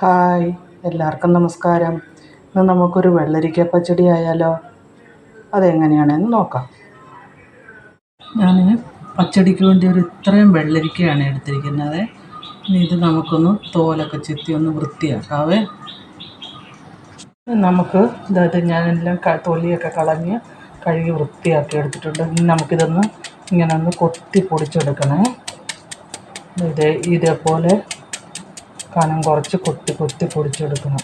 Hi എല്ലാവർക്കും നമസ്കാരം. ഇന്ന് നമുക്കൊരു വെള്ളരിക്ക പച്ചടി ആയാലോ? അതെങ്ങനെയാണെന്ന് നോക്കാം. ഞാൻ പച്ചടിക്ക് വേണ്ടി ഒരു ഇത്രയും വെള്ളരിക്കയാണ് എടുത്തിരിക്കുന്നത്. ഇത് നമുക്കൊന്ന് തോലൊക്കെ ചെത്തി ഒന്ന് വൃത്തിയാക്കാവേ. നമുക്ക് ഇതായിട്ട് ഞാനെല്ലാം തൊലിയൊക്കെ കളഞ്ഞ് കഴുകി വൃത്തിയാക്കി എടുത്തിട്ടുണ്ട്. ഇനി നമുക്കിതൊന്ന് ഇങ്ങനെ ഒന്ന് കൊത്തി പൊടിച്ചെടുക്കണേ. ഇതേ ഇതേപോലെ കനം കുറച്ച് കൊത്തി കൊത്തി പൊടിച്ചെടുക്കണം.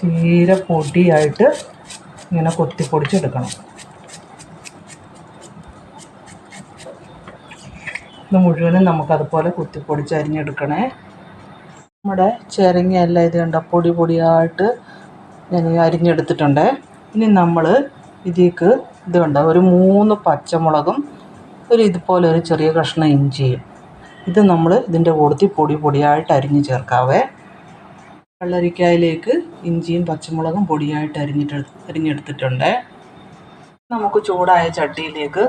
തീരെ പൊടിയായിട്ട് ഇങ്ങനെ കൊത്തി പൊടിച്ചെടുക്കണം. ഇത് മുഴുവനും നമുക്കതുപോലെ കുത്തി പൊടിച്ചരിഞ്ഞെടുക്കണേ നമ്മുടെ ചിരങ്ങയെല്ലാം ഇത് കണ്ട പൊടി പൊടിയായിട്ട് ഞാൻ അരിഞ്ഞെടുത്തിട്ടുണ്ട്. ഇനി നമ്മൾ ഇതിലേക്ക് ഇത് കണ്ട ഒരു മൂന്ന് പച്ചമുളകും ഒരു ഇതുപോലെ ഒരു ചെറിയ കഷ്ണം ഇഞ്ചിയും ഇത് നമ്മൾ ഇതിന്റെ കൂടത്തിൽ പൊടി പൊടിയായിട്ട് അരിഞ്ഞ് ചേർക്കാവേ. വെള്ളരിക്കായിലേക്ക് ഇഞ്ചിയും പച്ചമുളകും പൊടിയായിട്ട് അരിഞ്ഞിട്ട് അരിഞ്ഞെടുത്തിട്ടുണ്ട്. നമുക്ക് ചൂടായ ചട്ടിയിലേക്ക്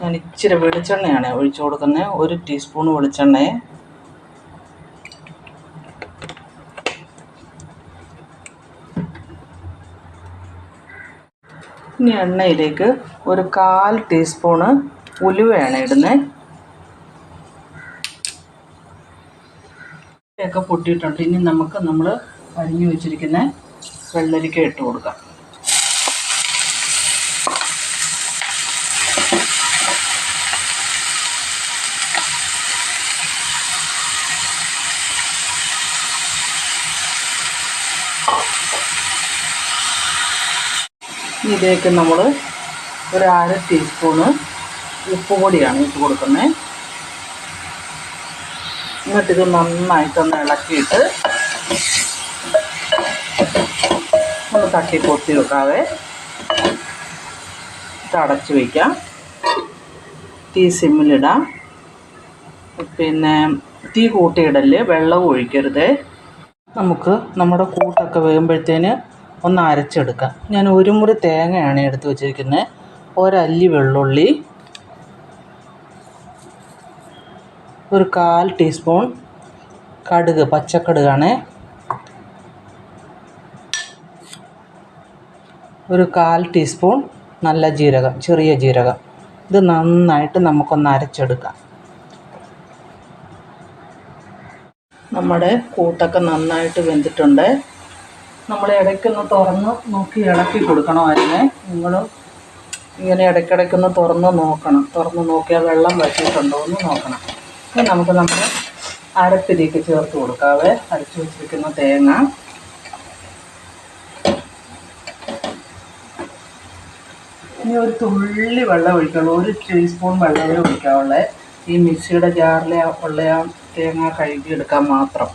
ഞാൻ ഇച്ചിരി വെളിച്ചെണ്ണയാണ് ഒഴിച്ചു കൊടുക്കുന്നത്. ഒരു ടീസ്പൂൺ വെളിച്ചെണ്ണയെ ഇനി എണ്ണയിലേക്ക് ഒരു കാൽ ടീസ്പൂണ് ഉലുവയാണ് ഇടുന്നത് ഒക്കെ പൊട്ടിയിട്ടുണ്ട്. ഇനി നമുക്ക് നമ്മൾ അരിഞ്ഞു വെച്ചിരിക്കുന്ന വെള്ളരിക്ക ഇട്ട് കൊടുക്കാം. ഇതിലേക്ക് നമ്മൾ ഒരു അര ടീസ്പൂണ് ഉപ്പ് പൊടിയാണ് ഇട്ട് കൊടുക്കുന്നത്. എന്നിട്ടിത് നന്നായിട്ടൊന്ന് ഇളക്കിയിട്ട് ഒന്ന് തട്ടി പൊത്തി വെക്കാതെ അടച്ച് വയ്ക്കാം തീ സിമ്മിലിടാം. പിന്നെ തീ കൂട്ടിയിടൽ വെള്ളം ഒഴിക്കരുത്. നമുക്ക് നമ്മുടെ കൂട്ടൊക്കെ വേകുമ്പോഴത്തേന് ഒന്ന് അരച്ചെടുക്കാം. ഞാൻ ഒരു മുറി തേങ്ങയാണ് എടുത്ത് വെച്ചിരിക്കുന്നത്. ഒരല്ലി വെള്ളുള്ളി. ഒരു കാൽ ടീസ്പൂൺ കടുക് പച്ചക്കടുകാണ്. ഒരു കാൽ ടീസ്പൂൺ നല്ല ജീരകം ചെറിയ ജീരകം. ഇത് നന്നായിട്ട് നമുക്കൊന്ന് അരച്ചെടുക്കാം. നമ്മുടെ കൂട്ടൊക്കെ നന്നായിട്ട് വെന്തിട്ടുണ്ട്. നമ്മൾ ഇടയ്ക്കൊന്ന് തുറന്ന് നോക്കി ഇളക്കി കൊടുക്കണം അതിനെ നിങ്ങൾ ഇങ്ങനെ ഇടയ്ക്കിടയ്ക്കൊന്ന് തുറന്ന് നോക്കണം. തുറന്ന് നോക്കിയാൽ വെള്ളം വറ്റിയിട്ടുണ്ടോ എന്ന് നോക്കണം. നമുക്ക് നമ്മുടെ അരപ്പിലേക്ക് ചേർത്ത് കൊടുക്കാവേ. അരച്ചു വെച്ചിരിക്കുന്ന തേങ്ങ. ഇനി ഒരു തുള്ളി വെള്ളം ഒഴിക്കുള്ളൂ ഒരു ടീസ്പൂൺ വെള്ളമേ ഒഴിക്കാവുള്ളേ. ഈ മിക്സിയുടെ ജാറിലെ ഉള്ള ആ തേങ്ങ കഴുകിയെടുക്കാൻ മാത്രം.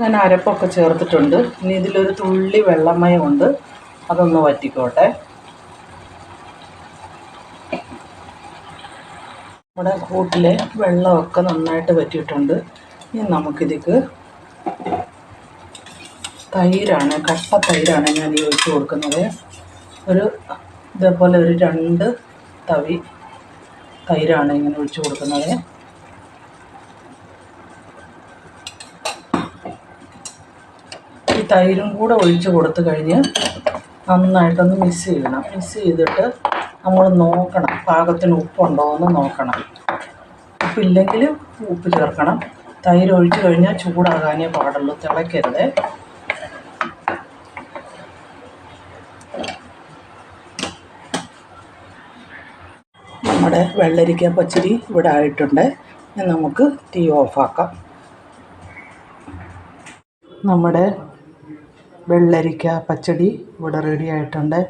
ഞാൻ അരപ്പൊക്കെ ചേർത്തിട്ടുണ്ട്. ഇനി ഇതിലൊരു തുള്ളി വെള്ളമയമുണ്ട് അതൊന്ന് വറ്റിക്കോട്ടെ. നമ്മുടെ കൂട്ടിലെ വെള്ളമൊക്കെ നന്നായിട്ട് വറ്റിയിട്ടുണ്ട്. ഇനി നമുക്കിതിക്ക് തൈരാണ് കട്ട തൈരാണ് ഞാൻ ഈ ഒഴിച്ച് കൊടുക്കുന്നത്. ഒരു ഇതേപോലെ ഒരു രണ്ട് തവി തൈരാണ് ഇങ്ങനെ ഒഴിച്ച് കൊടുക്കുന്നത്. ഈ തൈരും കൂടെ ഒഴിച്ച് കൊടുത്തു കഴിഞ്ഞ് നന്നായിട്ടൊന്ന് മിക്സ് ചെയ്യണം. മിക്സ് ചെയ്തിട്ട് നമ്മൾ നോക്കണം പാകത്തിന് ഉപ്പുണ്ടോ എന്ന് നോക്കണം. ഉപ്പില്ലെങ്കിൽ ഉപ്പ് ചേർക്കണം. തൈര് ഒഴിച്ചു കഴിഞ്ഞാൽ ചൂടാകാനേ പാടുള്ളൂ തിളയ്ക്കരുത്. നമ്മുടെ വെള്ളരിക്ക പച്ചരി ഇവിടെ ആയിട്ടുണ്ട്. നമുക്ക് തീ ഓഫാക്കാം. നമ്മുടെ വെള്ളരിക്ക പച്ചടി ഇവിടെ റെഡി ആയിട്ടുണ്ട്.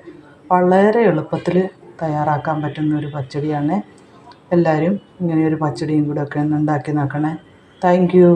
വളരെ എളുപ്പത്തിൽ തയ്യാറാക്കാൻ പറ്റുന്ന ഒരു പച്ചടിയാണ്. എല്ലാവരും ഇങ്ങനെ ഒരു പച്ചടിയും കൂടെ ഒക്കെ ഒന്ന് ഉണ്ടാക്കി നോക്കണേ. Thank you